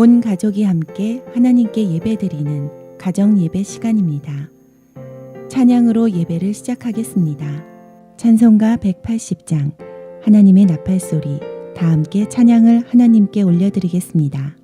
온 가족이 함께 하나님께 예배드리는 가정 예배 시간입니다. 찬양으로 예배를 시작하겠습니다. 찬송가 180장 하나님의 나팔 소리 다 함께 찬양을 하나님께 올려드리겠습니다.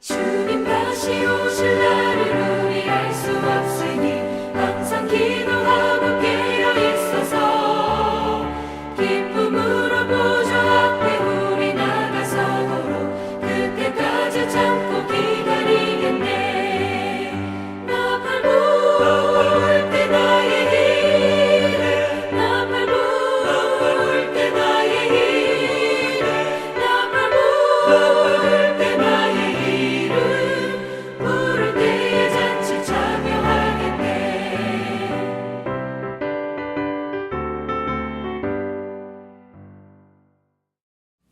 주님 다시 오실 날을 우리 알 수 없으니 항상 기도하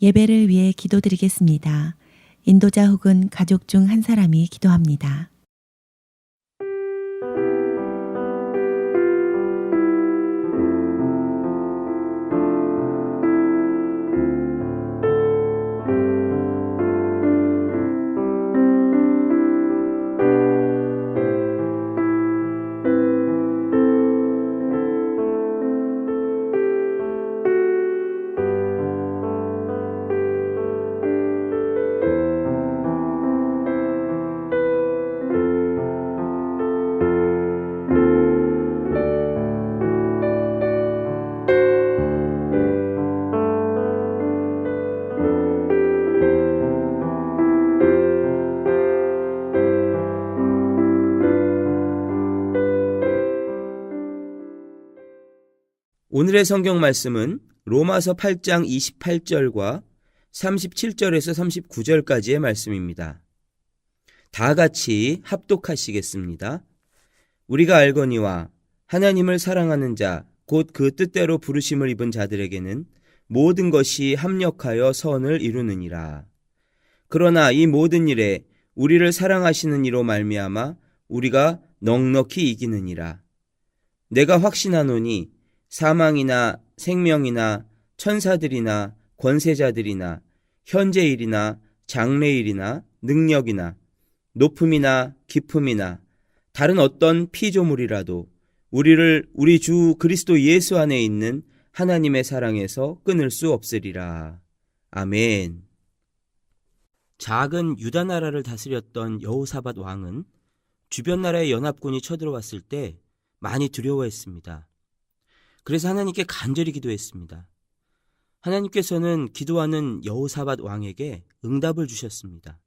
예배를 위해 기도드리겠습니다. 인도자 혹은 가족 중 한 사람이 기도합니다. 오늘의 성경 말씀은 로마서 8장 28절과 37절에서 39절까지의 말씀입니다. 다 같이 합독하시겠습니다. 우리가 알거니와 하나님을 사랑하는 자, 곧 그 뜻대로 부르심을 입은 자들에게는 모든 것이 합력하여 선을 이루느니라. 그러나 이 모든 일에 우리를 사랑하시는 이로 말미암아 우리가 넉넉히 이기느니라. 내가 확신하노니 사망이나 생명이나 천사들이나 권세자들이나 현재일이나 장래일이나 능력이나 높음이나 깊음이나 다른 어떤 피조물이라도 우리를 우리 주 그리스도 예수 안에 있는 하나님의 사랑에서 끊을 수 없으리라. 아멘. 작은 유다 나라를 다스렸던 여호사밧 왕은 주변 나라의 연합군이 쳐들어왔을 때 많이 두려워했습니다. 그래서 하나님께 간절히 기도했습니다. 하나님께서는 기도하는 여호사밧 왕에게 응답을 주셨습니다.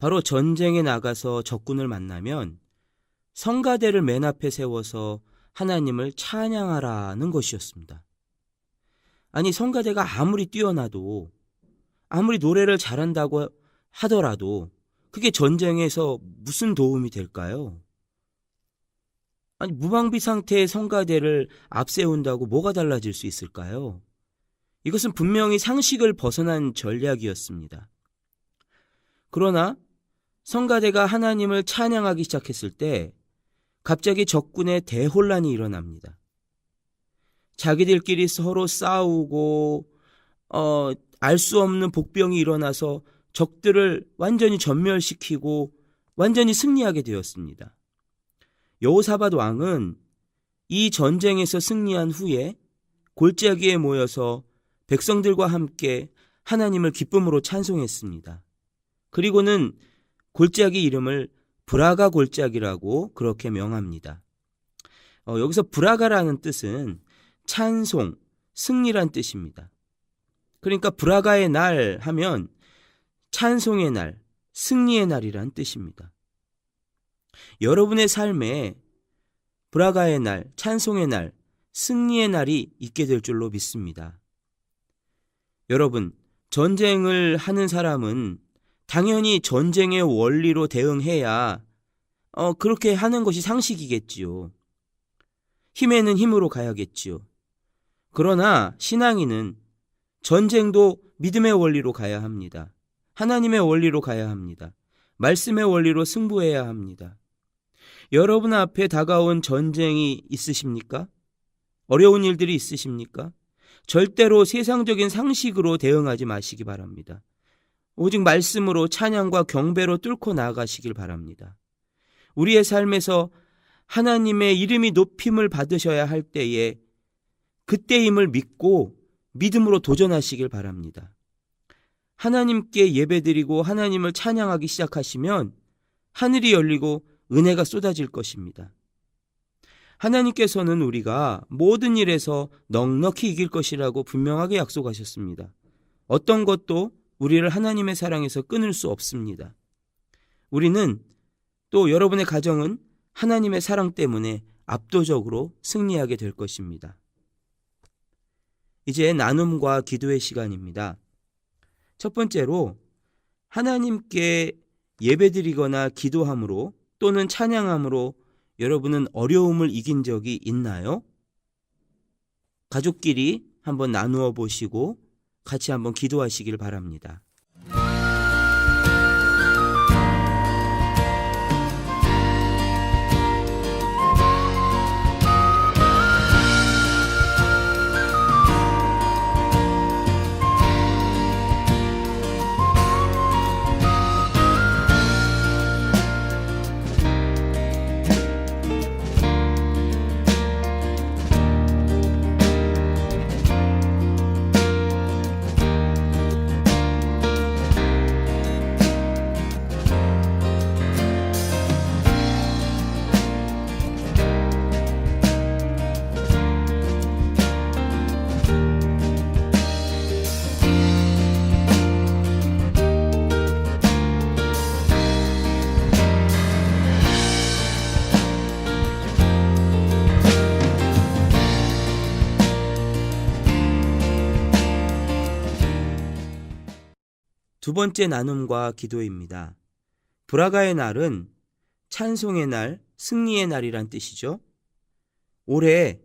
바로 전쟁에 나가서 적군을 만나면 성가대를 맨 앞에 세워서 하나님을 찬양하라는 것이었습니다. 아니, 성가대가 아무리 뛰어나도, 아무리 노래를 잘한다고 하더라도, 그게 전쟁에서 무슨 도움이 될까요? 아니, 무방비 상태의 성가대를 앞세운다고 뭐가 달라질 수 있을까요? 이것은 분명히 상식을 벗어난 전략이었습니다. 그러나 성가대가 하나님을 찬양하기 시작했을 때 갑자기 적군의 대혼란이 일어납니다. 자기들끼리 서로 싸우고 어, 알 수 없는 복병이 일어나서 적들을 완전히 전멸시키고 완전히 승리하게 되었습니다. 여호사밧 왕은 이 전쟁에서 승리한 후에 골짜기에 모여서 백성들과 함께 하나님을 기쁨으로 찬송했습니다. 그리고는 골짜기 이름을 브라가 골짜기라고 그렇게 명합니다. 어, 여기서 브라가라는 뜻은 찬송, 승리란 뜻입니다. 그러니까 브라가의 날 하면 찬송의 날, 승리의 날이란 뜻입니다. 여러분의 삶에 브라가의 날, 찬송의 날, 승리의 날이 있게 될 줄로 믿습니다. 여러분, 전쟁을 하는 사람은 당연히 전쟁의 원리로 대응해야 어, 그렇게 하는 것이 상식이겠지요. 힘에는 힘으로 가야겠지요. 그러나 신앙인은 전쟁도 믿음의 원리로 가야 합니다. 하나님의 원리로 가야 합니다. 말씀의 원리로 승부해야 합니다. 여러분 앞에 다가온 전쟁이 있으십니까? 어려운 일들이 있으십니까? 절대로 세상적인 상식으로 대응하지 마시기 바랍니다. 오직 말씀으로 찬양과 경배로 뚫고 나아가시길 바랍니다. 우리의 삶에서 하나님의 이름이 높임을 받으셔야 할 때에 그때임을 믿고 믿음으로 도전하시길 바랍니다. 하나님께 예배드리고 하나님을 찬양하기 시작하시면 하늘이 열리고 은혜가 쏟아질 것입니다. 하나님께서는 우리가 모든 일에서 넉넉히 이길 것이라고 분명하게 약속하셨습니다. 어떤 것도 우리를 하나님의 사랑에서 끊을 수 없습니다. 우리는 또 여러분의 가정은 하나님의 사랑 때문에 압도적으로 승리하게 될 것입니다. 이제 나눔과 기도의 시간입니다. 첫 번째로 하나님께 예배드리거나 기도함으로 또는 찬양함으로 여러분은 어려움을 이긴 적이 있나요? 가족끼리 한번 나누어 보시고 같이 한번 기도하시길 바랍니다. 두 번째 나눔과 기도입니다. 브라가의 날은 찬송의 날, 승리의 날이란 뜻이죠. 올해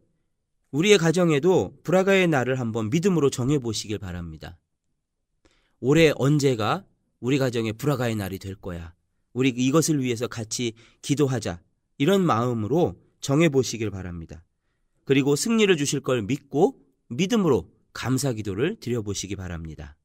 우리의 가정에도 브라가의 날을 한번 믿음으로 정해 보시길 바랍니다. 올해 언제가 우리 가정의 브라가의 날이 될 거야. 우리 이것을 위해서 같이 기도하자. 이런 마음으로 정해 보시길 바랍니다. 그리고 승리를 주실 걸 믿고 믿음으로 감사 기도를 드려 보시기 바랍니다.